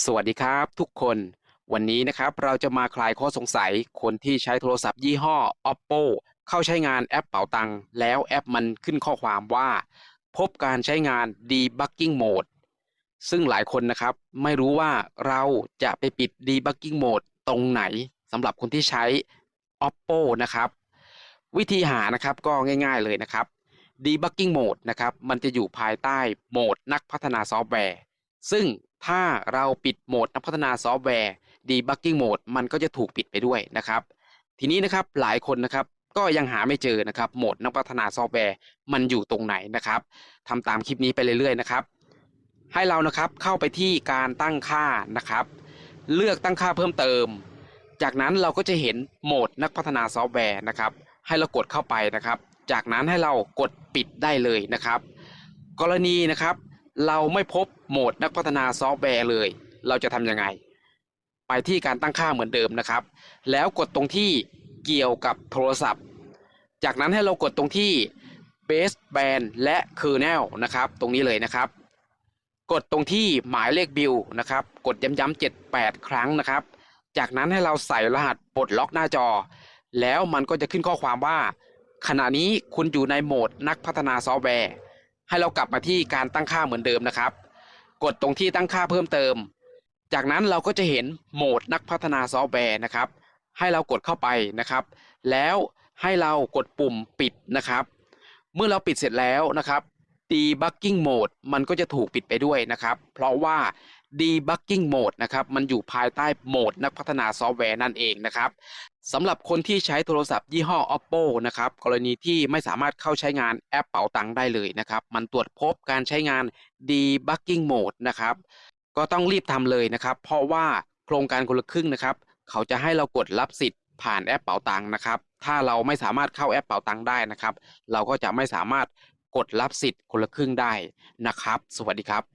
สวัสดีครับทุกคนวันนี้นะครับเราจะมาคลายข้อสงสัยคนที่ใช้โทรศัพท์ยี่ห้อ Oppo เข้าใช้งานแอปเป๋าตังค์แล้วแอปมันขึ้นข้อความว่า พบการใช้งาน debugging mode ซึ่งหลายคนนะครับ ไม่รู้ว่าเราจะไปปิด debugging mode ตรงไหนสำหรับคนที่ใช้ Oppo นะครับ วิธีหานะครับก็ง่ายๆเลยนะครับ debugging mode นะครับมันจะอยู่ภายใต้โหมดนักพัฒนาซอฟต์แวร์ ซึ่ง ถ้าเราปิดโหมดนักพัฒนาซอฟต์แวร์ debugging mode มันก็จะถูกปิดไปด้วยนะครับ ทีนี้นะครับหลายคนนะครับก็ยังหาไม่เจอนะครับโหมดนักพัฒนาซอฟต์แวร์มันอยู่ตรงไหนนะครับทำตามคลิปนี้ไปเรื่อยๆนะครับ ให้เรานะครับเข้าไปที่การตั้งค่านะครับ เลือกตั้งค่าเพิ่มเติม จากนั้นเราก็จะเห็นโหมดนักพัฒนาซอฟต์แวร์นะครับ ให้เรากดเข้าไปนะครับ จากนั้นให้เรากดปิดได้เลยนะครับ กรณีนะครับ เราไม่พบโหมดนักพัฒนาซอฟต์แวร์เลย เราจะทำยังไง ไปที่การตั้งค่าเหมือนเดิมนะครับ แล้วกดตรงที่เกี่ยวกับโทรศัพท์ จากนั้นให้เรากดตรงที่ base band และ kernel นะครับ ตรงนี้เลยนะครับ กดตรงที่หมายเลขบิลนะครับ กดย้ำๆ78 ครั้งนะครับ จากนั้นให้เราใส่รหัสปลดล็อกหน้าจอ แล้วมันก็จะขึ้นข้อความว่า ขณะนี้คุณอยู่ในโหมดนักพัฒนาซอฟต์แวร์ ให้เรากลับมาที่การตั้งค่าเหมือนเดิมนะครับ กดตรงที่ตั้งค่าเพิ่มเติม จากนั้นเราก็จะเห็นโหมดนักพัฒนาซอฟต์แวร์นะครับ ให้เรากดเข้าไปนะครับ แล้วให้เรากดปุ่มปิดนะครับ เมื่อเราปิดเสร็จแล้วนะครับ debugging mode มันก็จะถูกปิดไปด้วยนะครับ เพราะว่า debugging mode นะครับ มันอยู่ภายใต้โหมดนักพัฒนาซอฟต์แวร์นั่นเองนะครับ สำหรับคนที่ใช้โทรศัพท์ยี่ห้อ Oppo นะครับ กรณีที่ไม่สามารถเข้าใช้งานแอปเป๋าตังค์ได้เลยนะครับ มันตรวจพบการใช้งาน debugging mode นะครับ ก็ต้องรีบทำเลยนะครับ เพราะว่าโครงการคนละครึ่งนะครับ เขาจะให้เรากดรับสิทธิ์ผ่านแอปเป๋าตังค์นะครับ ถ้าเราไม่สามารถเข้าแอปเป๋าตังค์ได้นะครับ เราก็จะไม่สามารถกดรับสิทธิ์คนละครึ่งได้นะครับ สวัสดีครับ